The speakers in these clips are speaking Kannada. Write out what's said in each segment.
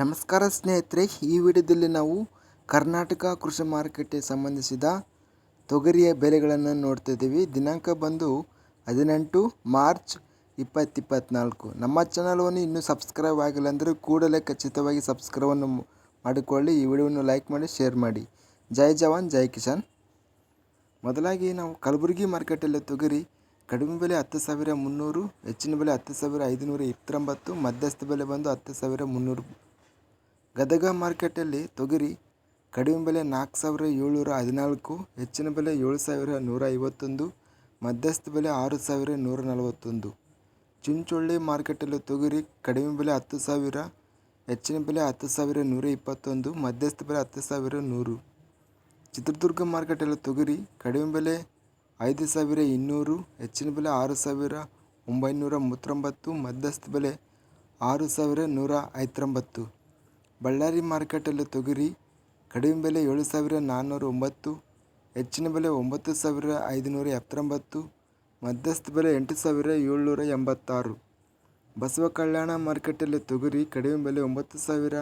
ನಮಸ್ಕಾರ ಸ್ನೇಹಿತರೆ, ಈ ವಿಡಿಯೋದಲ್ಲಿ ನಾವು ಕರ್ನಾಟಕ ಕೃಷಿ ಮಾರುಕಟ್ಟೆ ಸಂಬಂಧಿಸಿದ ತೊಗರಿಯ ಬೆಲೆಗಳನ್ನು ನೋಡ್ತಾ ಇದ್ದೀವಿ. ದಿನಾಂಕ ಬಂದು ಹದಿನೆಂಟು ಮಾರ್ಚ್ ಇಪ್ಪತ್ತಿಪ್ಪತ್ನಾಲ್ಕು. ನಮ್ಮ ಚಾನಲನ್ನು ಇನ್ನೂ ಸಬ್ಸ್ಕ್ರೈಬ್ ಆಗಿಲ್ಲ ಅಂದರೆ ಕೂಡಲೇ ಖಚಿತವಾಗಿ ಸಬ್ಸ್ಕ್ರೈಬನ್ನು ಮಾಡಿಕೊಳ್ಳಿ. ಈ ವಿಡಿಯೋವನ್ನು ಲೈಕ್ ಮಾಡಿ, ಶೇರ್ ಮಾಡಿ. ಜೈ ಜವಾನ್, ಜೈ ಕಿಸಾನ್. ಮೊದಲಾಗಿ ನಾವು ಕಲಬುರಗಿ ಮಾರ್ಕೆಟಲ್ಲಿ ತೊಗರಿ ಕಡಿಮೆ ಬೆಲೆ ಹತ್ತು ಸಾವಿರ ಮುನ್ನೂರು, ಹೆಚ್ಚಿನ ಬೆಲೆ ಹತ್ತು ಸಾವಿರ ಐದುನೂರ ಇಪ್ಪತ್ತೊಂಬತ್ತು, ಮಧ್ಯಸ್ಥ ಬೆಲೆ ಬಂದು ಹತ್ತು ಸಾವಿರ ಮುನ್ನೂರು ಗದಗ ಮಾರ್ಕೆಟಲ್ಲಿ ತೊಗರಿ ಕಡಿಮೆ ಬೆಲೆ ನಾಲ್ಕು ಸಾವಿರ ಏಳ್ನೂರ ಹದಿನಾಲ್ಕು, ಹೆಚ್ಚಿನ ಬೆಲೆ ಏಳು ಸಾವಿರ ನೂರ ಐವತ್ತೊಂದು, ಮಧ್ಯಸ್ಥ ಬೆಲೆ ಆರು ಸಾವಿರ ನೂರ ನಲವತ್ತೊಂದು. ಚಿಂಚೊಳ್ಳಿ ಮಾರ್ಕೆಟಲ್ಲಿ ತೊಗರಿ ಕಡಿಮೆ ಬೆಲೆ ಹತ್ತು ಸಾವಿರ, ಹೆಚ್ಚಿನ ಬೆಲೆ ಹತ್ತು ಸಾವಿರ ನೂರ ಇಪ್ಪತ್ತೊಂದು, ಮಧ್ಯಸ್ಥ ಬೆಲೆ ಹತ್ತು ಸಾವಿರ ನೂರು. ಚಿತ್ರದುರ್ಗ ಮಾರ್ಕೆಟಲ್ಲಿ ತೊಗರಿ ಕಡಿಮೆ ಬೆಲೆ ಐದು ಸಾವಿರ ಇನ್ನೂರು, ಹೆಚ್ಚಿನ ಬೆಲೆ ಆರು ಸಾವಿರ ಒಂಬೈನೂರ ಮೂವತ್ತೊಂಬತ್ತು, ಮಧ್ಯಸ್ಥ ಬೆಲೆ ಆರು ಸಾವಿರ ನೂರ ಐವತ್ತೊಂಬತ್ತು. ಬಳ್ಳಾರಿ ಮಾರ್ಕೆಟಲ್ಲಿ ತೊಗರಿ ಕಡಿಮೆ ಬೆಲೆ ಏಳು ಸಾವಿರ ನಾನ್ನೂರ ಒಂಬತ್ತು, ಹೆಚ್ಚಿನ ಬೆಲೆ ಒಂಬತ್ತು ಸಾವಿರ ಐದುನೂರ ಎಪ್ಪತ್ತೊಂಬತ್ತು, ಮಧ್ಯಸ್ಥ ಬೆಲೆ ಎಂಟು ಸಾವಿರ ಏಳ್ನೂರ ಎಂಬತ್ತಾರು. ಬಸವ ಕಲ್ಯಾಣ ಮಾರ್ಕೆಟಲ್ಲಿ ತೊಗರಿ ಕಡಿಮೆ ಬೆಲೆ ಒಂಬತ್ತು ಸಾವಿರ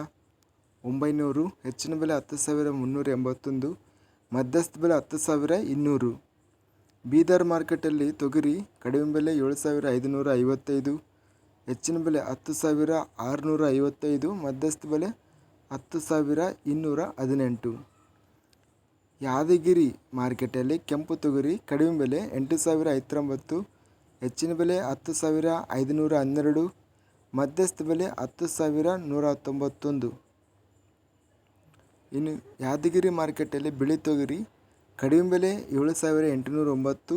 ಒಂಬೈನೂರು, ಹೆಚ್ಚಿನ ಬೆಲೆ ಹತ್ತು ಸಾವಿರ ಮುನ್ನೂರ ಎಂಬತ್ತೊಂದು, ಮಧ್ಯಸ್ಥ ಬೆಲೆ ಹತ್ತು ಸಾವಿರ ಇನ್ನೂರು. ಬೀದರ್ ಮಾರ್ಕೆಟಲ್ಲಿ ತೊಗರಿ ಕಡಿಮೆ ಬೆಲೆ ಏಳು ಸಾವಿರ ಐದುನೂರ ಐವತ್ತೈದು, ಹೆಚ್ಚಿನ ಬೆಲೆ ಹತ್ತು ಸಾವಿರ ಆರುನೂರ ಐವತ್ತೈದು, ಮಧ್ಯಸ್ಥ ಬೆಲೆ ಹತ್ತು ಸಾವಿರ ಇನ್ನೂರ ಹದಿನೆಂಟು. ಯಾದಗಿರಿ ಮಾರ್ಕೆಟಲ್ಲಿ ಕೆಂಪು ತೊಗರಿ, ಕಡಿಮೆ ಬೆಲೆ ಎಂಟು ಸಾವಿರ ಐವತ್ತೊಂಬತ್ತು, ಹೆಚ್ಚಿನ ಬೆಲೆ ಹತ್ತು ಸಾವಿರ ಐದುನೂರ ಹನ್ನೆರಡು, ಮಧ್ಯಸ್ಥ ಬೆಲೆ ಹತ್ತು ಸಾವಿರ ನೂರ ತೊಂಬತ್ತೊಂದು ಇನ್ನು ಯಾದಗಿರಿ ಮಾರ್ಕೆಟಲ್ಲಿ ಬಿಳಿ ತೊಗರಿ, ಕಡಿಮೆ ಬೆಲೆ ಏಳು ಸಾವಿರ ಎಂಟುನೂರ ಒಂಬತ್ತು,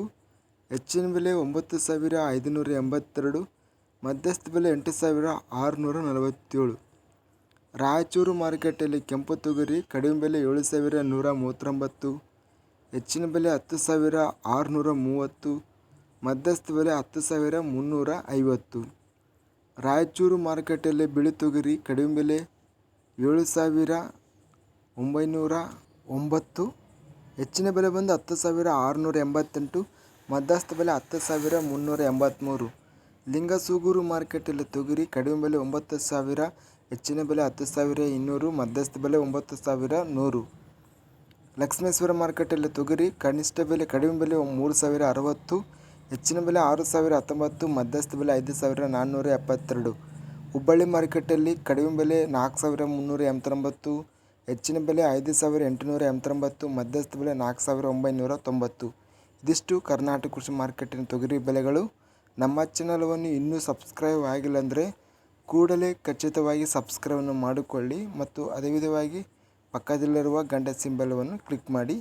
ಹೆಚ್ಚಿನ ಬೆಲೆ ಒಂಬತ್ತು ಸಾವಿರ ಐದುನೂರ ಎಂಬತ್ತೆರಡು, ಮಧ್ಯಸ್ಥ ಬೆಲೆ ಎಂಟು ಸಾವಿರ ಆರುನೂರ ನಲವತ್ತೇಳು. ರಾಯಚೂರು ಮಾರುಕಟ್ಟೆಯಲ್ಲಿ ಕೆಂಪು ತೊಗರಿ, ಕಡಿಮೆ ಬೆಲೆ ಏಳು ಸಾವಿರ ನೂರ ಮೂವತ್ತೊಂಬತ್ತು, ಹೆಚ್ಚಿನ ಬೆಲೆ ಹತ್ತು ಸಾವಿರ ಆರುನೂರ ಮೂವತ್ತು, ಮಧ್ಯಸ್ಥ ಬೆಲೆ ಹತ್ತು ಸಾವಿರ ಮುನ್ನೂರ ಐವತ್ತು. ರಾಯಚೂರು ಮಾರುಕಟ್ಟೆಯಲ್ಲಿ ಬಿಳಿ ತೊಗರಿ, ಕಡಿಮೆ ಬೆಲೆ ಏಳು ಸಾವಿರ ಒಂಬೈನೂರ ಒಂಬತ್ತು, ಹೆಚ್ಚಿನ ಬೆಲೆ ಬಂದು ಹತ್ತು ಸಾವಿರ ಆರುನೂರ ಎಂಬತ್ತೆಂಟು, ಮಧ್ಯಸ್ಥ ಬೆಲೆ ಹತ್ತು ಸಾವಿರ ಮುನ್ನೂರ ಎಂಬತ್ತ್ಮೂರು ಲಿಂಗಸೂಗೂರು ಮಾರುಕಟ್ಟೆಯಲ್ಲಿ ತೊಗರಿ, ಕಡಿಮೆ ಬೆಲೆ ಒಂಬತ್ತು ಸಾವಿರ ಹೆಚ್ಚಿನ ಬೆಲೆ ಹತ್ತು ಸಾವಿರ, ಇನ್ನೂರು, ಮಧ್ಯಸ್ಥ ಬೆಲೆ ಒಂಬತ್ತು ಸಾವಿರ, ನೂರು. ಲಕ್ಷ್ಮೇಶ್ವರ ಮಾರುಕಟ್ಟೆಯಲ್ಲಿ ತೊಗರಿ, ಕನಿಷ್ಠ ಬೆಲೆ ಕಡಿಮೆ ಬೆಲೆ ಮೂರು ಸಾವಿರ ಅರವತ್ತು, ಹೆಚ್ಚಿನ ಬೆಲೆ ಆರು ಸಾವಿರ ಹತ್ತೊಂಬತ್ತು, ಮಧ್ಯಸ್ಥ ಬೆಲೆ ಐದು ಸಾವಿರ ನಾನ್ನೂರ ಎಪ್ಪತ್ತೆರಡು. ಹುಬ್ಬಳ್ಳಿ ಮಾರುಕಟ್ಟೆಯಲ್ಲಿ ಕಡಿಮೆ ಬೆಲೆ ನಾಲ್ಕು ಸಾವಿರ ಮುನ್ನೂರ ಎಂಬತ್ತೊಂಬತ್ತು, ಹೆಚ್ಚಿನ ಬೆಲೆ ಐದು ಸಾವಿರ ಎಂಟುನೂರ ಎಂಬತ್ತೊಂಬತ್ತು, ಮಧ್ಯಸ್ಥ ಬೆಲೆ ನಾಲ್ಕು ಸಾವಿರ ಒಂಬೈನೂರ ತೊಂಬತ್ತು. ಇದಿಷ್ಟು ಕರ್ನಾಟಕ ಕೃಷಿ ಮಾರುಕಟ್ಟಿನ ತೊಗರಿ ಬೆಲೆಗಳು. ನಮ್ಮ ಚಾನಲವನ್ನು ಇನ್ನೂ ಸಬ್ಸ್ಕ್ರೈಬ್ ಆಗಿಲ್ಲ ಅಂದರೆ ಕೂಡಲೇ ಖಚಿತವಾಗಿ ಸಬ್ಸ್ಕ್ರೈಬನ್ನು ಮಾಡಿಕೊಳ್ಳಿ ಮತ್ತು ಅದೇ ವಿಧವಾಗಿ ಪಕ್ಕದಲ್ಲಿರುವ ಗಂಟೆ ಸಿಂಬಲವನ್ನು ಕ್ಲಿಕ್ ಮಾಡಿ.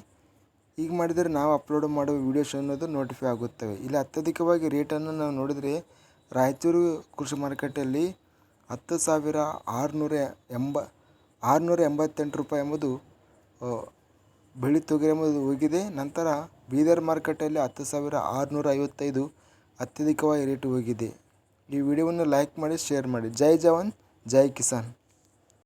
ಹೀಗೆ ಮಾಡಿದರೆ ನಾವು ಅಪ್ಲೋಡ್ ಮಾಡುವ ವೀಡಿಯೋಸ್ ಅನ್ನೋದು ನೋಟಿಫೈ ಆಗುತ್ತವೆ. ಇಲ್ಲಿ ಅತ್ಯಧಿಕವಾಗಿ ರೇಟನ್ನು ನಾವು ನೋಡಿದರೆ ರಾಯಚೂರು ಕೃಷಿ ಮಾರುಕಟ್ಟೆಯಲ್ಲಿ ಹತ್ತು ಸಾವಿರ ಆರುನೂರ ಎಂಬ, ಆರುನೂರ ಎಂಬತ್ತೆಂಟು ರೂಪಾಯಿ ಎಂಬುದು ಬೆಳಿ ತೊಗರಿ ಎಂಬುದು ಹೋಗಿದೆ. ನಂತರ ಬೀದರ್ ಮಾರುಕಟ್ಟೆಯಲ್ಲಿ ಹತ್ತು ಸಾವಿರ ಆರುನೂರ ಐವತ್ತೈದು ಅತ್ಯಧಿಕವಾಗಿ ರೇಟ್ ಹೋಗಿದೆ. ಈ ವಿಡಿಯೋವನ್ನು ಲೈಕ್ ಮಾಡಿ ಶೇರ್ ಮಾಡಿ. ಜೈ ಜವಾನ್ ಜೈ ಕಿಸಾನ್.